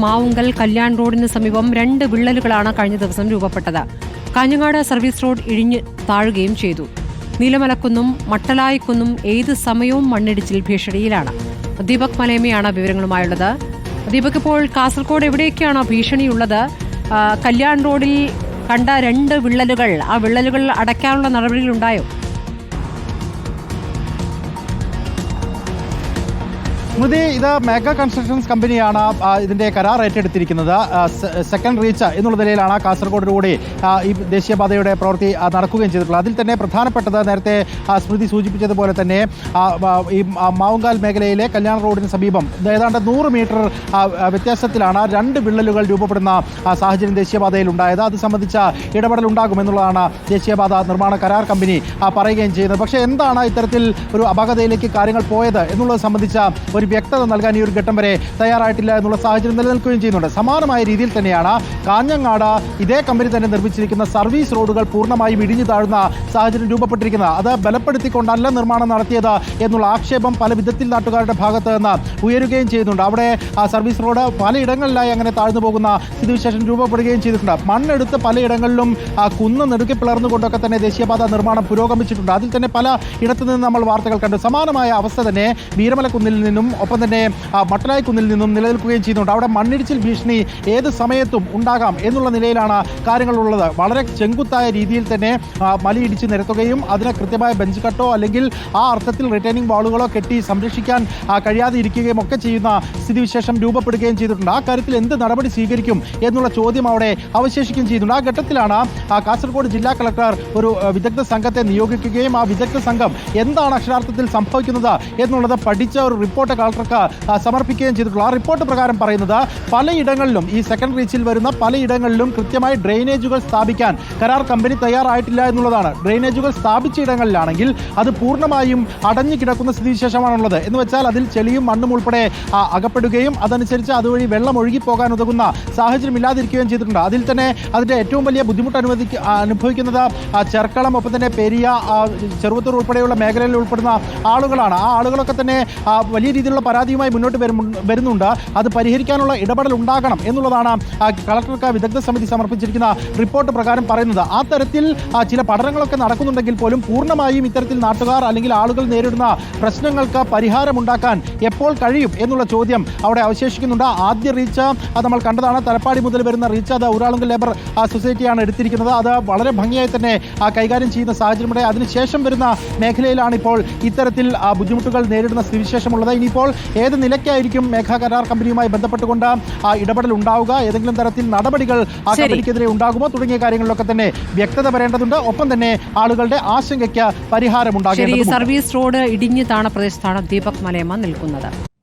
മാവുങ്കൽ കല്യാൺ റോഡിന് സമീപം രണ്ട് വിള്ളലുകളാണ് കഴിഞ്ഞ ദിവസം രൂപപ്പെട്ടത്. കാഞ്ഞങ്ങാട് സർവീസ് റോഡ് ഇഴിഞ്ഞ് താഴുകയും ചെയ്തു. നീലമലക്കുന്നും മട്ടലായിക്കുന്നും ഏത് സമയവും മണ്ണിടിച്ചിൽ ഭീഷണിയിലാണ്. ദീപക് മലയമയാണ് വിവരങ്ങളുമായുള്ളത്. ദീപക് ഇപ്പോൾ കാസർഗോഡ് എവിടെയൊക്കെയാണ് ഭീഷണിയുള്ളത്? കല്യാൺ റോഡിൽ കണ്ട രണ്ട് വിള്ളലുകൾ ആ വിള്ളലുകൾ അടയ്ക്കാനുള്ള നടപടികളുണ്ടായോ? സ്മൃതി ഇത് മെഗാ കൺസ്ട്രക്ഷൻസ് കമ്പനിയാണ് ഇതിന്റെ കരാർ ഏറ്റെടുത്തിരിക്കുന്നത്. സെക്കൻഡ് റീച്ച് എന്നുള്ള നിലയിലാണ് കാസർഗോഡിലൂടെ ഈ ദേശീയപാതയുടെ പ്രവൃത്തി നടക്കുകയും ചെയ്തിട്ടുള്ളത്. അതിൽ തന്നെ പ്രധാനപ്പെട്ടത് നേരത്തെ സ്മൃതി സൂചിപ്പിച്ചതുപോലെ തന്നെ ഈ മാവുങ്കാൽ മേഖലയിലെ കല്യാൺ റോഡിന് സമീപം ഏതാണ്ട് നൂറ് മീറ്റർ വ്യത്യാസത്തിലാണ് രണ്ട് വിള്ളലുകൾ രൂപപ്പെടുന്ന സാഹചര്യം ദേശീയപാതയിൽ ഉണ്ടായത്. അത് സംബന്ധിച്ച ഇടപെടൽ ഉണ്ടാകുമെന്നുള്ളതാണ് ദേശീയപാത നിർമ്മാണ കരാർ കമ്പനി പറയുകയും ചെയ്യുന്നത്. പക്ഷേ എന്താണ് ഇത്തരത്തിൽ ഒരു അപകടയിലേക്ക് കാര്യങ്ങൾ പോയത് എന്നുള്ളത് സംബന്ധിച്ച ഒരു വ്യക്തത നൽകാൻ ഈ ഒരു ഘട്ടം വരെ തയ്യാറായിട്ടില്ല എന്നുള്ള സാഹചര്യം നിലനിൽക്കുകയും ചെയ്യുന്നുണ്ട്. സമാനമായ രീതിയിൽ തന്നെയാണ് കാഞ്ഞങ്ങാട് ഇതേ കമ്പനി തന്നെ നിർമ്മിച്ചിരിക്കുന്ന സർവീസ് റോഡുകൾ പൂർണമായും ഇടിഞ്ഞു താഴുന്ന സാഹചര്യം രൂപപ്പെട്ടിരിക്കുന്നത്. അത് ബലപ്പെടുത്തിക്കൊണ്ടല്ല നിർമ്മാണം നടത്തിയത് എന്നുള്ള ആക്ഷേപം പല വിധത്തിൽ നാട്ടുകാരുടെ ഭാഗത്ത് നിന്ന് ഉയരുകയും ചെയ്യുന്നുണ്ട്. അവിടെ ആ സർവീസ് റോഡ് പലയിടങ്ങളിലായി അങ്ങനെ താഴ്ന്നു പോകുന്ന സ്ഥിതിവിശേഷം രൂപപ്പെടുകയും ചെയ്തിട്ടുണ്ട്. മണ്ണെടുത്ത് പലയിടങ്ങളിലും ആ കുന്ന് നെടുക്കി പിളർന്നുകൊണ്ടൊക്കെ തന്നെ ദേശീയപാത നിർമ്മാണം പുരോഗമിച്ചിട്ടുണ്ട്. അതിൽ തന്നെ പല ഇടത്തു നിന്ന് നമ്മൾ വാർത്തകൾ കണ്ടു. സമാനമായ അവസ്ഥ തന്നെ വീരമലക്കുന്നിൽ നിന്നും ഒപ്പം തന്നെ മട്ടലായിക്കുന്നിൽ നിന്നും നിലനിൽക്കുകയും ചെയ്യുന്നുണ്ട്. അവിടെ മണ്ണിടിച്ചിൽ ഭീഷണി ഏത് സമയത്തും ഉണ്ടാകാം എന്നുള്ള നിലയിലാണ് കാര്യങ്ങളുള്ളത്. വളരെ ചെങ്കുത്തായ രീതിയിൽ തന്നെ മലി മലയിടിച്ച് നിരത്തുകയും അതിനെ കൃത്യമായ ബെഞ്ച് കട്ടോ അല്ലെങ്കിൽ ആ അർത്ഥത്തിൽ റിട്ടേണിംഗ് വാളുകളോ കെട്ടി സംരക്ഷിക്കാൻ കഴിയാതെ ഇരിക്കുകയും ഒക്കെ ചെയ്യുന്ന സ്ഥിതിവിശേഷം രൂപപ്പെടുകയും ചെയ്തിട്ടുണ്ട്. ആ കാര്യത്തിൽ എന്ത് നടപടി സ്വീകരിക്കും എന്നുള്ള ചോദ്യം അവിടെ അവശേഷിക്കുകയും ചെയ്യുന്നുണ്ട്. ആ ഘട്ടത്തിലാണ് കാസർഗോഡ് ജില്ലാ കളക്ടർ ഒരു വിദഗ്ധ സംഘത്തെ നിയോഗിക്കുകയും ആ വിദഗ്ധ സംഘം എന്താണ് അക്ഷരാർത്ഥത്തിൽ സംഭവിക്കുന്നത് എന്നുള്ളത് പഠിച്ച ഒരു റിപ്പോർട്ട് കളക്ടർക്ക് സമർപ്പിക്കുകയും ചെയ്തിട്ടുള്ളൂ. ആ റിപ്പോർട്ട് പ്രകാരം പറയുന്നത് പലയിടങ്ങളിലും ഈ സെക്കൻഡ് റീച്ചിൽ വരുന്ന പലയിടങ്ങളിലും കൃത്യമായി ഡ്രെയിനേജുകൾ സ്ഥാപിക്കാൻ കരാർ കമ്പനി തയ്യാറായിട്ടില്ല എന്നുള്ളതാണ്. ഡ്രെയിനേജുകൾ സ്ഥാപിച്ച ഇടങ്ങളിലാണെങ്കിൽ അത് പൂർണമായും അടഞ്ഞു കിടക്കുന്ന സ്ഥിതിവിശേഷമാണുള്ളത്. എന്ന് വെച്ചാൽ അതിൽ ചെളിയും മണ്ണും ഉൾപ്പെടെ അകപ്പെടുകയും അതനുസരിച്ച് അതുവഴി വെള്ളം ഒഴുകി പോകാൻ ഉതകുന്ന സാഹചര്യം ഇല്ലാതിരിക്കുകയും ചെയ്തിട്ടുണ്ട്. അതിൽ തന്നെ അതിന്റെ ഏറ്റവും വലിയ ബുദ്ധിമുട്ട് അനുവദിക്ക അനുഭവിക്കുന്നത് ചെർക്കളം ഒപ്പം തന്നെ പെരിയ ചെറുവത്തൂർ ഉൾപ്പെടെയുള്ള മേഖലയിൽ ഉൾപ്പെടുന്ന ആളുകളാണ്. ആ ആളുകളൊക്കെ തന്നെ വലിയ രീതിയിലുള്ള പരാതിയുമായി മുന്നോട്ട് വരുന്നുണ്ട്. അത് പരിഹരിക്കാനുള്ള ഇടപെടൽ ഉണ്ടാകണം എന്നുള്ളതാണ് കളക്ടർക്ക് വിദഗ്ധ സമിതി സമർപ്പിച്ചിരിക്കുന്ന റിപ്പോർട്ട് പ്രകാരം പറയുന്നത്. ആ തരത്തിൽ ചില പഠനങ്ങളൊക്കെ നടക്കുന്നുണ്ടെങ്കിൽ പോലും പൂർണമായും ഇത്തരത്തിൽ നാട്ടുകാർ അല്ലെങ്കിൽ ആളുകൾ നേരിടുന്ന പ്രശ്നങ്ങൾക്ക് പരിഹാരമുണ്ടാക്കാൻ എപ്പോൾ കഴിയും എന്നുള്ള ചോദ്യം അവിടെ അവശേഷിക്കുന്നുണ്ട്. ആദ്യ റീച്ച് നമ്മൾ കണ്ടതാണ്. തലപ്പാടി മുതൽ വരുന്ന റീച്ച് അത് ഊരാളുങ്കൽ ലേബർ സൊസൈറ്റിയാണ് എടുത്തിരിക്കുന്നത്. അത് വളരെ ഭംഗിയായി തന്നെ കൈകാര്യം ചെയ്യുന്ന സാഹചര്യമുണ്ട്. അതിനുശേഷം വരുന്ന മേഖലയിലാണ് ഇപ്പോൾ ഇത്തരത്തിൽ ബുദ്ധിമുട്ടുകൾ നേരിടുന്ന സ്ഥിതിവിശേഷമുള്ളത്. ഇനിയിപ്പോൾ ഏത് നിലയ്ക്കായിരിക്കും മേഘാ കരാർ കമ്പനിയുമായി ബന്ധപ്പെട്ടുകൊണ്ട് ആ ഇടപെടൽ ഉണ്ടാവുക? ഏതെങ്കിലും തരത്തിൽ നടപടികൾ ആ. കമ്പനിക്കെതിരെ ഉണ്ടാകുമോ? തുടങ്ങിയ കാര്യങ്ങളിലൊക്കെ തന്നെ വ്യക്തത വരേണ്ടതുണ്ട്. ഒപ്പം തന്നെ ആളുകളുടെ ആശങ്കയ്ക്ക് പരിഹാരം ഉണ്ടാകും സർവീസ് റോഡ് ഇടിഞ്ഞു താണ പ്രദേശത്താണ് ദീപക് മലയമ്മ നിൽക്കുന്നത്.